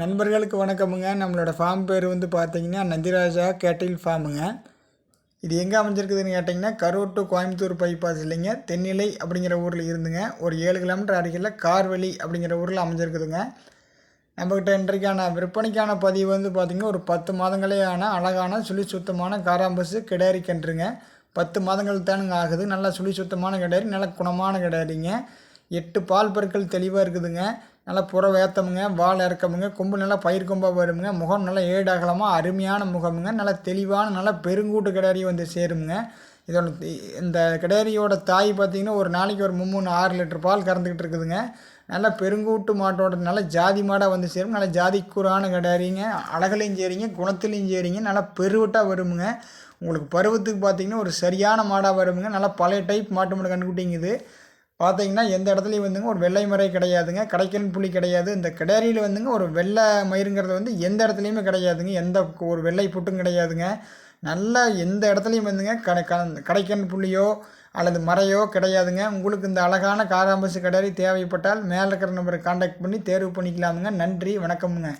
நண்பர்களுக்கு வணக்கமுங்க. நம்மளோட ஃபார்ம் பேர் வந்து பார்த்தீங்கன்னா நந்திராஜா கேட்டில் ஃபார்முங்க இது எங்கே அமைஞ்சிருக்குதுன்னு கேட்டிங்கன்னா கரூர் டு கோயம்புத்தூர் பைபாஸ் இல்லைங்க. தென்னிலை அப்படிங்கிற ஊரில் இருந்துங்க. ஒரு ஏழு கிலோமீட்டர் அருகில் கார்வெளி அப்படிங்கிற ஊரில் அமைஞ்சிருக்குதுங்க. நம்மக்கிட்ட இன்றைக்கான விற்பனைக்கான பதிவு வந்து பார்த்திங்கன்னா ஒரு பத்து மாதங்களே ஆன அழகான சுழி சுத்தமான காராம்பஸு கிடாரி கன்றுங்க பத்து மாதங்கள் தானுங்க ஆகுது. நல்லா சுழி சுத்தமான கிடாரி நல்ல குணமான கிடாரிங்க. எட்டு பால் பற்கள் தெளிவாக இருக்குதுங்க. நல்லா புற வேத்தமுங்க வால் இறக்கமுங்க கொம்பு நல்லா பயிர் கொம்பாக வருமுங்க. முகம் நல்லா ஏடாகலமாக அருமையான முகமுங்க. நல்லா தெளிவான நல்லா பெருங்கூட்டு கிடாரி வந்து சேருமுங்க. இதோட இந்த கிடாரியோட தாய் பார்த்திங்கன்னா ஒரு நாளைக்கு ஒரு மும்மூணு ஆறு லிட்டர் பால் கறந்துக்கிட்டு இருக்குதுங்க. நல்லா பெருங்கூட்டு மாட்டோட நல்ல ஜாதி மாடாக வந்து சேரும். நல்லா ஜாதிக்கூறான கிடாரிங்க அழகுலையும் சரிங்க குணத்துலையும் சரிங்க. நல்லா பெருவட்டாக வருமுங்க. உங்களுக்கு பருவத்துக்கு பார்த்திங்கன்னா ஒரு சரியான மாடாக வருமுங்க. நல்லா பழைய டைப் மாட்டு மாடு கண்டுக்கிட்டிங்குது பார்த்தீங்கன்னா எந்த இடத்துலையும் வந்துங்க ஒரு வெள்ளை மறை கிடையாதுங்க. கடைக்கன் புள்ளி கிடையாது. இந்த கிடாரியில் வந்துங்க ஒரு வெள்ளை மயிருங்கிறது வந்து எந்த இடத்துலையுமே கிடையாதுங்க. எந்த ஒரு வெள்ளை புட்டும் கிடையாதுங்க. நல்லா எந்த இடத்துலையும் வந்துங்க கடை கடைக்கன் புள்ளியோ அல்லது மறையோ கிடையாதுங்க. உங்களுக்கு இந்த அழகான காராம்பசு கிடாரி தேவைப்பட்டால் மேலே இருக்கிற நம்பரை காண்டாக்ட் பண்ணி தேர்வு பண்ணிக்கலாமுங்க. நன்றி. வணக்கமுங்க.